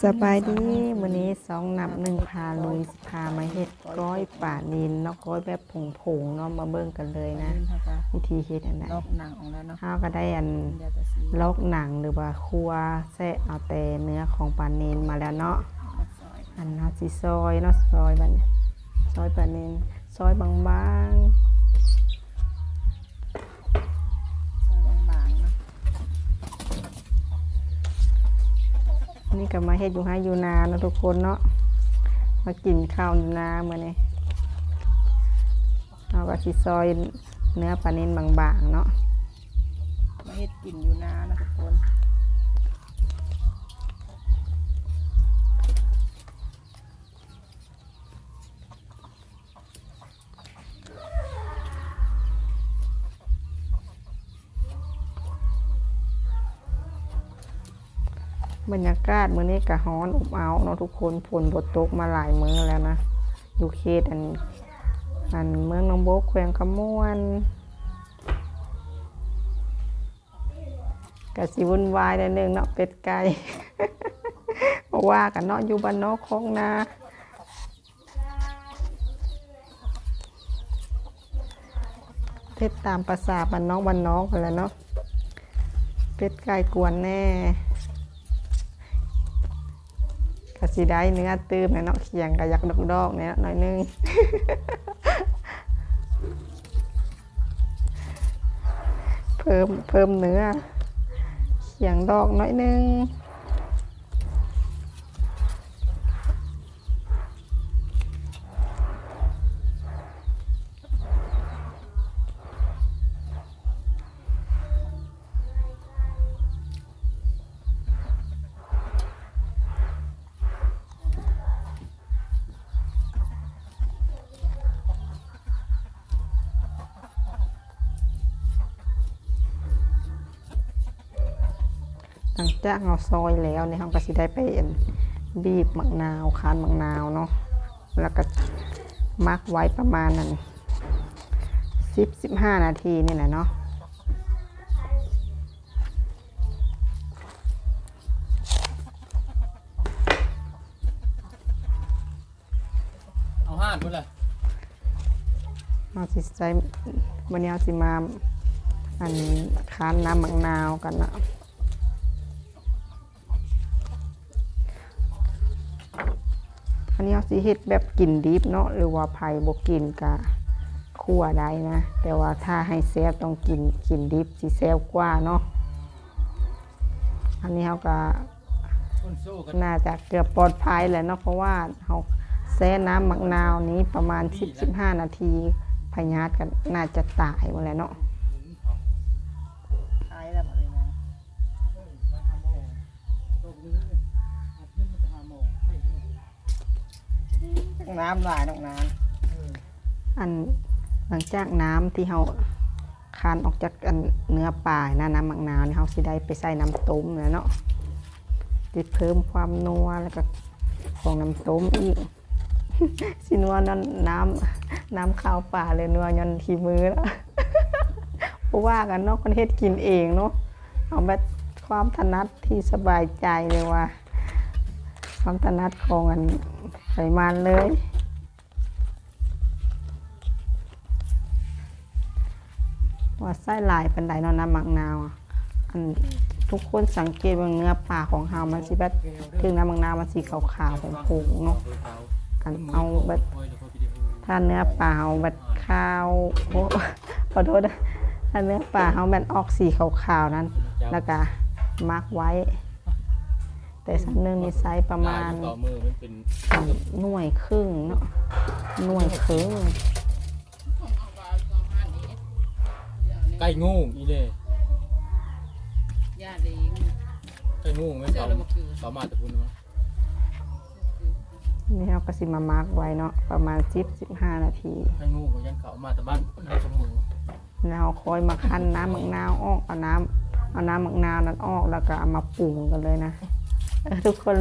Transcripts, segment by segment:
สบายดีวันนี้สองนับหนึ่งพาลุยพามาเฮ็ดก้อยป่านินเนาะก้อยแบบผงๆเนาะมาเบิ่งกันเลยนะเขาก็วิธีเฮ็ดอันไหนลอกหนังออกแล้วเนาะเฮาก็ได้อันเดี๋ยวจะซีลอกหนังหรือว่าคั่วแซะเอาแต่เนื้อของปลานินมาแล้วเนาะเอาซอยอันเฮาสิซอยเนาะซอยบัดนี้ซอยปลานินซอยบางซอยบางๆเนาะ ๆ นี่ก็มาเฮ็ดอยู่ให้อยู่นานนะทุกคนเนาะมากินข้าวอยู่นาเมื่อนี้เอาก็สิซอยเนื้อปลาเน้นบางๆเนาะมาเฮ็ดกินอยู่นานะทุกคน บรรยากาศมื้อนี้ก็ร้อนอบอ้าวเนาะทุกคนฝนบ่ตกมาหลายมื้อแล้วนะอยู่เขตอันอันเมืองหนองโบกแขวงขมวนก็สิวุ่นวายนิดนึงเนาะเป็ดไก่เพราะว่ากันเนาะอยู่บ้านนอกของนาเทศตามภาษาบ้านนอกบ้านนอกไปแล้วเนาะเป็ดไก่กวนแน่ ก็สิได้เนื้อตื้มแหน่เนาะเคียงก็อยากดอกดอกๆเนี่ยหน่อยนึงเพิ่มเพิ่มเนื้อเคียงดอกหน่อยนึง หลังจากเราซอยแล้วเนี่ยเราก็สิได้ไปอั่นบีบมะนาวคานมะนาวเนาะแล้วก็มักไว้ประมาณนั้นสิบสิบห้านาทีนี่แหละเนาะเอาห้านพุ่นเลยเราสิใส่วันนี้เราสิมาอันคานน้ำมะนาวกันนะ นนี้เราสิเฮ็ดแบบกินดิบเนาะหรือว่าไผ่บกกินกะคั่วได้นะ แต่ว่าถ้าให้แซ่บต้องกินกินดิบสิแซ่บกว่าเนาะอันนี้เราก็น่าจะเกือบปลอดภัยแหละเนาะเพราะว่าเราแซ่น้ำมะนาวนี้ประมาณ 10-15 นาทีพยาธิกันน่าจะตายหมดแล้วเนาะ น้ำลายน้องน้อันหลังจากน้ำที่เราคานออกจากอันเนื้อปลานะน้ำมะนาวนี่เราสิได้ไปใส่น้ำต้มแล้วเนาะจะเพิ่มความนัวแล้วก็ของน้ำต้มอีก สินัวนั่นน้ำน้ำข้าวปลาเลยนัวยันทีมือแล้วเพราะว่ากันเนาะคนเฮ็ดกินเองเนาะเอาแบบความถนัดที่สบายใจเลยว่า ความถนัดของอันไขมันเลยว่าไส้ลายเป็นไดนาะน้ำมักนาวอันทุกคนสังเกตว่าเนื้อปลาของเฮามันสิแบบถึงน้ำมักนาวมันสีขาวๆเป็นผงเนาะอันเอาแบบถ้าเนื้อปลาเฮาแบบข้าวโอ้ขอโทษนะถ้าเนื้อปลาเฮาแบบออกสีขาวๆนั้นแล้วก็มักไว้ แต่สันหนึงมีไซส์ประมาณต่อมือมันเป็นหน่วยครึ่งเนาะหน่วยครึ่งไก่งูอีเล่ำญาติเองไก่งูไม่ต่อต่อมาแต่พุ่นวะนี่เราก็สิมามาร์กไว้เนาะประมาณ10 15นาทีไก่งูก็ยันเขามาแต่บ้านน้ำสมือแล้วคอยมาคั้นน้ำมะนาวออกเอาน้ำเอาน้ำมะนาวนั้นออกแล้วก็เอามาปรุงกันเลยนะเออ ทุกคน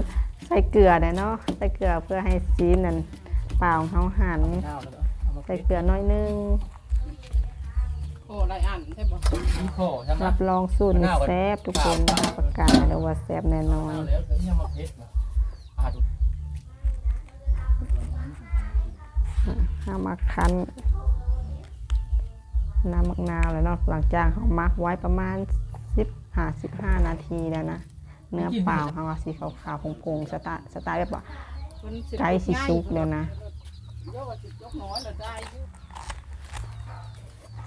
ใส่เกลือเลยเนาะใส่เกลือเพื่อให้ซีนนั้นเปล่าของเขาหันข้าวแล้วก็เอามาใส่เกลือน้อยนึงโอ้ไรอันใช่ปะขี้ข้อใช่ไหมรับรองสูตรนี้แซ่บทุกคนนะคะประกาศเลยว่าแซ่บแน่นอนข้าวแล้วก็ยังมาเพชรนะพาทุกเอามาคั้นน้ำมะนาวแล้วเนาะหลังจากเขามักไว้ประมาณสิบห้าสิบห้านาทีแล้วนะ เนื้อเปล่าเขาก็สีขาวๆพงๆสไตล์สไตล์แบบว่ามันสิไก่สีซุกแล้วนะเยอะกว่าสิยกน้อยแล้วได้อยู่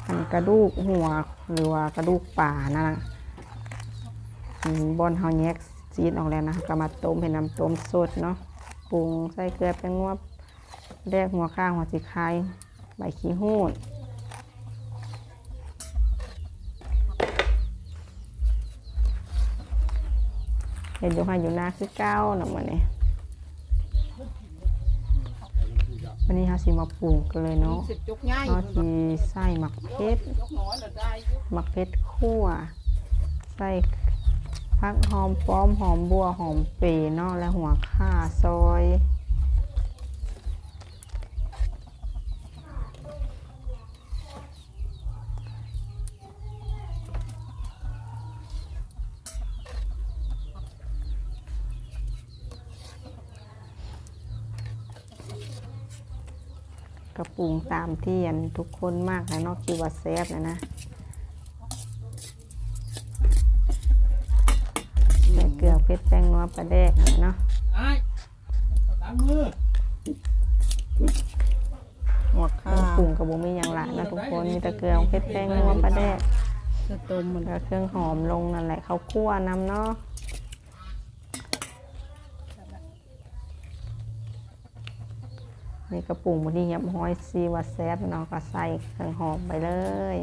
อันกระดูกหัวหรือว่ากระดูกป่านั่นนะอืมบอนเฮาแยกซีดออกแล้วนะก็มาต้มเป็นน้ำต้มสดเนาะปรุงใส่เกลือแป้งงวบแรกหัวข้างหัวสีไข่ใบขี้หูด เห็นอยู่ให้อยู่หน้าคือเก้าหน่ะมันนี่วันนี้เราสิมาปรุงกันเลยเนาะสิบยกง่ายเราสิใส่หมักเพชรยกน้อยแล้วได้อยู่หมักเพชรคั่ว ใส่พักหอมป้อมหอมบัวหอมเปรย์เนาะและหัวข่าซอย กระปรุงตามที่อันทุกคนมากนะเนอกคิดว่าแซ่บนะนะใส่เกลือเพชรแป้งนัวปลาแดกนะเนาะไอ้ล้างมือหัวข้ารื่องปรุงกับบุมีอย่างหละนะทุกคนมีแต่เกลือเพชรแป้งนัวปลาแดกจะต้มมันแล้วเครื่องหอมลงนั่นแหละเขาวคั่วน้ำเนาะ นี่กระปุงบนนี้ยับห้อยซีว่าแซ่บเนาะก็ใส่เครื่องหอมไปเลย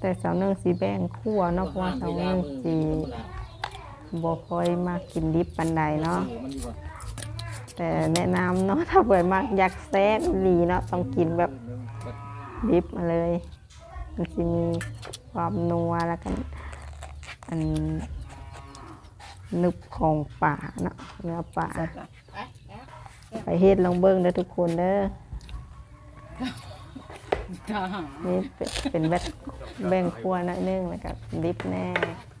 แต่สาวเนื่องสีแบ่งคั่วเนาะเพราะว่าสาวเนื่องสีบ่ค่อยมากกินดิบปันใดเนาะแต่แนะนำเนาะถ้าเปิดมากอยากแซ่บอีหลีเนาะต้องกินแบบ ดิบมาเลย มันจะมีความนัวแล้วกันอันนึบของป่าเนาะเนื้อป่าไปแล้วไปเฮ็ดลองเบิ้งเด้อทุกคนเด้อจ้านี่เป็นเป็นแบบแบ่งครัวหน่อยนึงแล้วก็ดิบแน่เ